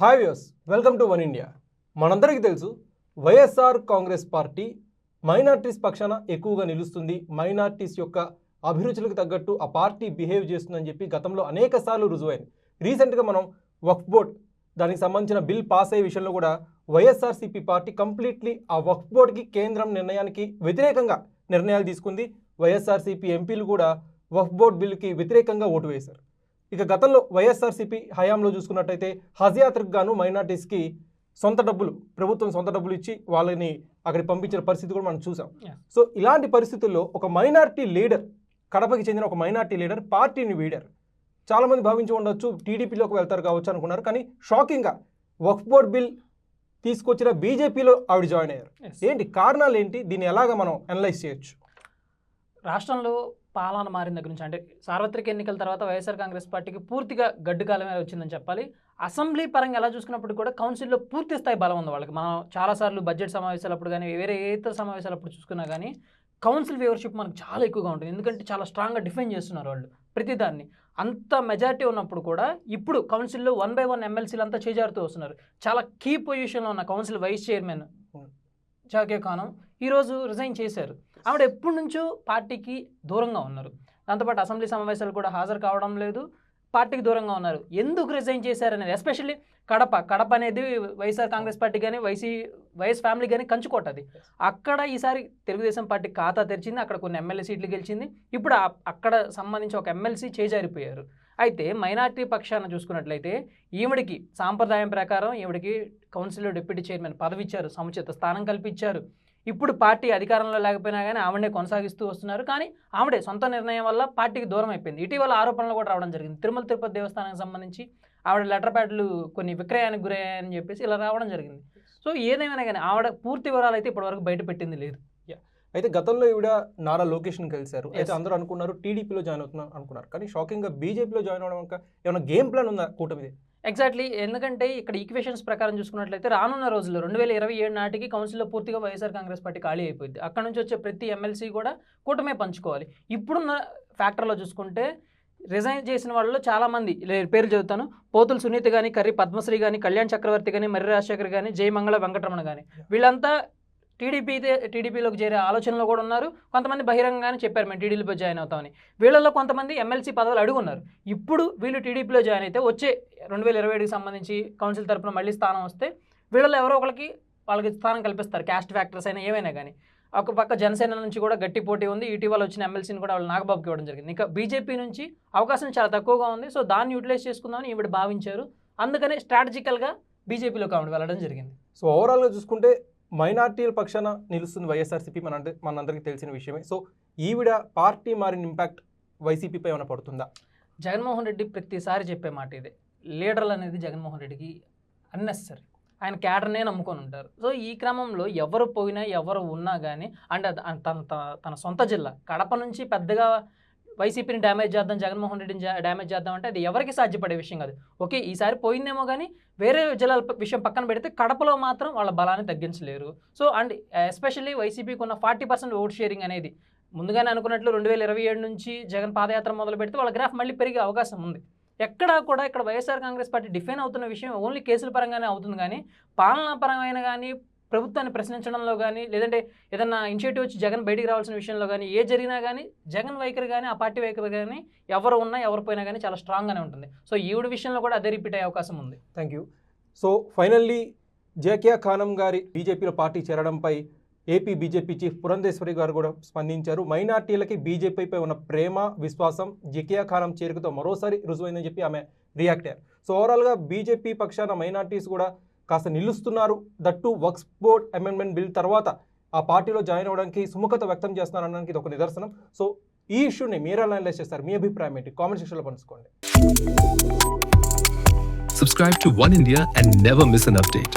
Hi views welcome to one India మనందరికీ తెలుసు YSR Congress party minorities పక్షాన ఎక్కువగా నిలుస్తుంది. మైనార్టీస్ యొక్క అభిరుచులకు తగ్గట్టు ఆ పార్టీ బిహేవ్ చేస్తుందని చెప్పి గతంలో అనేక సార్లు రుజువైంది. రీసెంట్గా మనం వక్ఫ్ బోర్డ్ దానికి సంబంధించిన బిల్ పాస్ అయ్యే విషయంలో కూడా వైఎస్ఆర్సీపీ పార్టీ కంప్లీట్లీ ఆ వక్ఫ్ బోర్డుకి కేంద్రం నిర్ణయానికి వ్యతిరేకంగా నిర్ణయాలు తీసుకుంది. వైఎస్ఆర్సీపీ ఎంపీలు కూడా వక్ఫ్ బోర్డ్ బిల్కి వ్యతిరేకంగా ఓటు వేశారు. ఇక గతంలో వైఎస్ఆర్సీపీ హయాంలో చూసుకున్నట్టయితే హజ్ యాత్రకు గాను మైనార్టీస్కి సొంత డబ్బులు ప్రభుత్వం సొంత డబ్బులు ఇచ్చి వాళ్ళని అక్కడికి పంపించిన పరిస్థితి కూడా మనం చూసాం. సో ఇలాంటి పరిస్థితుల్లో ఒక మైనార్టీ లీడర్ కడపకి చెందిన ఒక మైనార్టీ లీడర్ పార్టీని వీడారు. చాలామంది భావించి ఉండొచ్చు టీడీపీలోకి వెళ్తారు కావచ్చు అనుకున్నారు కానీ షాకింగ్గా వక్ఫ్ బోర్డ్ బిల్ తీసుకొచ్చిన బీజేపీలో ఆవిడ జాయిన్ అయ్యారు. ఏంటి కారణాలు ఏంటి దీన్ని ఎలాగ మనం అనలైజ్ చేయొచ్చు? రాష్ట్రంలో పాలన మారిన దగ్గర నుంచి అంటే సార్వత్రిక ఎన్నికల తర్వాత వైఎస్ఆర్ కాంగ్రెస్ పార్టీకి పూర్తిగా గడ్డు కాలమే వచ్చిందని చెప్పాలి. అసెంబ్లీ పరంగా ఎలా చూసుకున్నప్పుడు కూడా కౌన్సిల్లో పూర్తి స్థాయి బలం ఉంది వాళ్ళకి. మనం చాలాసార్లు బడ్జెట్ సమావేశాలప్పుడు కానీ వేరే ఇతర సమావేశాలప్పుడు చూసుకున్నా కానీ కౌన్సిల్ వ్యూవర్షిప్ మనకు చాలా ఎక్కువగా ఉంటుంది. ఎందుకంటే చాలా స్ట్రాంగ్గా డిఫెండ్ చేస్తున్నారు వాళ్ళు ప్రతిదాన్ని అంత మెజారిటీ ఉన్నప్పుడు కూడా ఇప్పుడు కౌన్సిల్లో వన్ బై వన్ ఎమ్మెల్సీలు అంతా చేజారుతూ వస్తున్నారు. చాలా కీ పొజిషన్లో ఉన్న council vice chairman Zakia Khanam ఈరోజు రిజైన్ చేశారు. ఆవిడ ఎప్పటి నుంచో పార్టీకి దూరంగా ఉన్నారు. దాంతోపాటు అసెంబ్లీ సమావేశాలు కూడా హాజరు కావడం లేదు. పార్టీకి దూరంగా ఉన్నారు. ఎందుకు రిజైన్ చేశారనేది ఎస్పెషల్లీ కడప. కడప అనేది వైఎస్ఆర్ కాంగ్రెస్ పార్టీ కానీ వైసీ వైఎస్ ఫ్యామిలీ కానీ కంచుకోటది అక్కడ ఈసారి తెలుగుదేశం పార్టీ ఖాతా తెరిచింది అక్కడ కొన్ని ఎమ్మెల్యే సీట్లు గెలిచింది. ఇప్పుడు అక్కడ సంబంధించి ఒక ఎమ్మెల్సీ చేజారిపోయారు. అయితే మైనార్టీ పక్షాన చూసుకున్నట్లయితే ఈవిడికి సాంప్రదాయం ప్రకారం ఈవిడికి కౌన్సిల్లో డిప్యూటీ చైర్మన్ పదవి ఇచ్చారు సముచిత స్థానం కల్పించారు. ఇప్పుడు పార్టీ అధికారంలో లేకపోయినా కానీ ఆవిడనే కొనసాగిస్తూ వస్తున్నారు. కానీ ఆవిడే సొంత నిర్ణయం వల్ల పార్టీకి దూరం అయిపోయింది. ఇటీవల ఆరోపణలు కూడా రావడం జరిగింది. తిరుమల తిరుపతి దేవస్థానానికి సంబంధించి ఆవిడ లెటర్ ప్యాడ్లు కొన్ని విక్రయానికి గురయ్యాయని చెప్పేసి ఇలా రావడం జరిగింది. సో ఏదేమైనా కానీ ఆవిడ పూర్తి వివరాలు అయితే ఇప్పటివరకు బయట పెట్టింది లేదు. అయితే గతంలో ఈవిడ నారా లోకేష్ని కలిశారు. అయితే. అందరూ అనుకున్నారు టీడీపీలో జాయిన్ అవుతున్నారు అనుకున్నారు. కానీ షాకింగ్గా బీజేపీలో జాయిన్ అవడం ఏమైనా గేమ్ ప్లాన్ ఉందా కూటమిది? ఎగ్జాక్ట్లీ ఎందుకంటే ఇక్కడ ఈక్వేషన్స్ ప్రకారం చూసుకున్నట్లయితే రానున్న రోజుల్లో రెండు వేల ఇరవై ఏడు నాటికి కౌన్సిల్లో పూర్తిగా వైఎస్ఆర్ కాంగ్రెస్ పార్టీ ఖాళీ అయిపోయింది. అక్కడ నుంచి వచ్చే ప్రతి ఎమ్మెల్సీ కూడా కూటమే పంచుకోవాలి. ఇప్పుడున్న ఫ్యాక్టర్లో చూసుకుంటే రిజైన్ చేసిన వాళ్ళలో చాలామంది పేర్లు చదువుతాను. పోతులు సునీత కానీ కర్రీ పద్మశ్రీ కానీ కళ్యాణ్ చక్రవర్తి కానీ మర్రి రాజశేఖర్ కానీ జయమంగళ వెంకటరమణ కానీ వీళ్ళంతా టీడీపీ టీడీపీలోకి చేరే ఆలోచనలో కూడా ఉన్నారు. కొంతమంది బహిరంగంగానే చెప్పారు మేము టీడీపీలో జాయిన్ అవుతామని. వీళ్ళలో కొంతమంది ఎమ్మెల్సీ పదవులు అడుగున్నారు ఇప్పుడు వీళ్ళు టీడీపీలో జాయిన్ అయితే వచ్చే రెండు వేల ఇరవై ఏడుకి సంబంధించి కౌన్సిల్ తరపున మళ్ళీ స్థానం వస్తే వీళ్ళలో ఎవరో ఒకరికి వాళ్ళకి స్థానం కల్పిస్తారు క్యాస్ట్ ఫ్యాక్టర్స్ అయినా ఏవైనా కానీ. ఒక పక్క జనసేన నుంచి కూడా గట్టి పోటీ ఉంది. ఇటీవల వచ్చిన ఎమ్మెల్సీని కూడా వాళ్ళు నాగబాబుకి ఇవ్వడం జరిగింది. ఇంకా బీజేపీ నుంచి అవకాశం చాలా తక్కువగా ఉంది. సో దాన్ని యూటిలైజ్ చేసుకుందామని ఈవిడ భావించారు. అందుకనే స్ట్రాటజికల్గా బీజేపీలోకి ఆవిడ వెళ్ళడం జరిగింది. సో ఓవరాల్గా చూసుకుంటే మైనార్టీల పక్షాన నిలుస్తుంది వైఎస్ఆర్సీపీ మన మనందరికీ తెలిసిన విషయమే. సో ఈవిడ పార్టీ మారిన ఇంపాక్ట్ వైసీపీపై ఏమైనా పడుతుందా? జగన్మోహన్ రెడ్డి ప్రతిసారి చెప్పే మాట ఇదే. లీడర్లు అనేది జగన్మోహన్ రెడ్డికి అన్నెసరీ ఆయన క్యాడర్నే నమ్ముకొని ఉంటారు. సో ఈ క్రమంలో ఎవరు పోయినా ఎవరు ఉన్నా కానీ అంటే తన తన- తన సొంత జిల్లా కడప నుంచి పెద్దగా వైసీపీని డ్యామేజ్ చేద్దాం జగన్మోహన్ రెడ్డిని డ్యామేజ్ చేద్దాం అంటే అది ఎవరికి సాధ్యపడే విషయం కాదు. ఓకే ఈసారి పోయిందేమో కానీ వేరే జిల్లాల విషయం పక్కన పెడితే కడపలో మాత్రం వాళ్ళ బలాన్ని తగ్గించలేరు. సో అండ్ ఎస్పెషల్లీ వైసీపీకి ఉన్న ఫార్టీ పర్సెంట్ ఓట్ షేరింగ్ అనేది ముందుగానే అనుకున్నట్లు రెండు వేల ఇరవై ఏడు నుంచి జగన్ పాదయాత్ర మొదలు పెడితే వాళ్ళ గ్రాఫ్ మళ్ళీ పెరిగే అవకాశం ఉంది. ఎక్కడా కూడా ఇక్కడ వైఎస్ఆర్ కాంగ్రెస్ పార్టీ డిఫైన్ అవుతున్న విషయం ఓన్లీ కేసుల పరంగానే అవుతుంది కానీ పాలనా పరమైన కానీ ప్రభుత్వాన్ని ప్రశ్నించడంలో కానీ లేదంటే ఏదన్నా ఇనిషియేటివ్ వచ్చి జగన్ బయటికి రావాల్సిన విషయంలో కానీ ఏ జరిగినా కానీ జగన్ వైఖరి కానీ ఆ పార్టీ వైఖరి కానీ ఎవరు ఉన్నా ఎవరు పోయినా కానీ చాలా స్ట్రాంగ్గానే ఉంటుంది. సో ఈవిడ విషయంలో కూడా అదే రిపీట్ అయ్యే అవకాశం ఉంది. Thank you so finally Zakia Khanam గారి బీజేపీలో పార్టీ చేరడంపై ఏపీ బీజేపీ చీఫ్ పురంధేశ్వరి గారు కూడా స్పందించారు. మైనార్టీలకి బీజేపీపై ఉన్న ప్రేమ విశ్వాసం జకియా ఖానం చేరికతో మరోసారి రుజువైందని చెప్పి ఆమె రియాక్ట్ అయ్యారు. సో ఓవరాల్గా బీజేపీ పక్షాన మైనార్టీస్ కూడా కాస్త నిలుస్తున్నారు. That Waqf board amendment bill తర్వాత ఆ పార్టీలో జాయిన్ అవ్వడానికి సుముఖత వ్యక్తం చేస్తున్నారు అనడానికి ఇది ఒక నిదర్శనం. సో ఈ ఇష్యూని మీరు ఎలా అనలైజ్ చేస్తారు. మీ అభిప్రాయం ఏంటి? కామెంట్ సెక్షన్లో పంచుకోండి. Subscribe to One India and never miss an update.